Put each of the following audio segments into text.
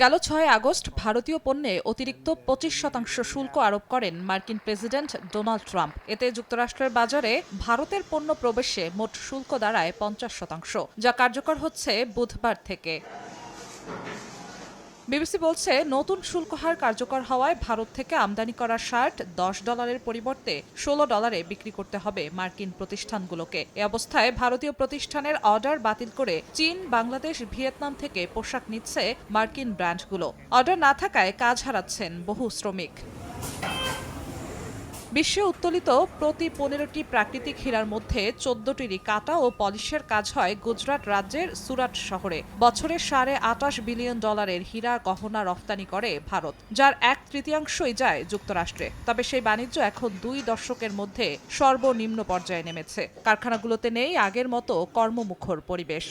গেল ছয় আগস্ট ভারতীয় পণ্যে অতিরিক্ত পঁচিশ শতাংশ শুল্ক আরোপ করেন মার্কিন প্রেসিডেন্ট ডোনাল্ড ট্রাম্প। এতে যুক্তরাষ্ট্রের বাজারে ভারতের পণ্য প্রবেশে মোট শুল্ক দাঁড়ায় পঞ্চাশ শতাংশ, যা কার্যকর হচ্ছে বুধবার থেকে। বিবিসি বলছে, নতুন শুল্ক হার কার্যকর হওয়ায় ভারত থেকে আমদানি করা শার্ট দশ ডলারের পরিবর্তে ষোলো ডলারে বিক্রি করতে হবে মার্কিন প্রতিষ্ঠানগুলোকে। এ অবস্থায় ভারতীয় প্রতিষ্ঠানের অর্ডার বাতিল করে চীন, বাংলাদেশ, ভিয়েতনাম থেকে পোশাক নিচ্ছে মার্কিন ব্র্যান্ডগুলো। অর্ডার না থাকায় কাজ হারাচ্ছেন বহু শ্রমিক। বিশ্বে উত্তোলিত প্রতি পনেরোটি প্রাকৃতিক হীরার মধ্যে চোদ্দটিরই কাটা ও পলিশের কাজ হয় গুজরাট রাজ্যের সুরাট শহরে। বছরে সাড়ে আটাশ বিলিয়ন ডলারের হীরা গহনা রফতানি করে ভারত, যার এক তৃতীয়াংশই যায় যুক্তরাষ্ট্রে। তবে সেই বাণিজ্য এখন দুই দশকের মধ্যে সর্বনিম্ন পর্যায়ে নেমেছে। কারখানাগুলোতে নেই আগের মতো কর্মমুখর পরিবেশ।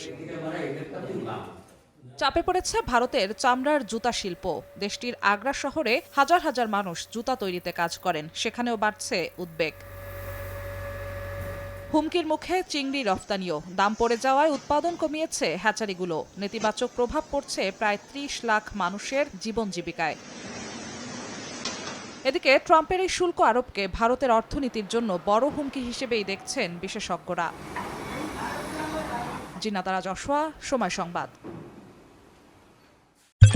চাপে পড়েছে ভারতের চামড়ার জুতা শিল্প। দেশটির আগ্রা শহরে হাজার হাজার মানুষ জুতা তৈরিতে কাজ করেন, সেখানেও বাড়ছে উদ্বেগ। হুমকির মুখে চিংড়ি রফতানিও, দাম পড়ে যাওয়ায় উৎপাদন কমিয়েছে হ্যাচারিগুলো। নেতিবাচক প্রভাব পড়ছে প্রায় ত্রিশ লাখ মানুষের জীবন জীবিকায়। এদিকে ট্রাম্পের এই শুল্ক আরোপকে ভারতের অর্থনীতির জন্য বড় হুমকি হিসেবেই দেখছেন বিশেষজ্ঞরা। জিনাতারা যশোয়া সময় সংবাদ।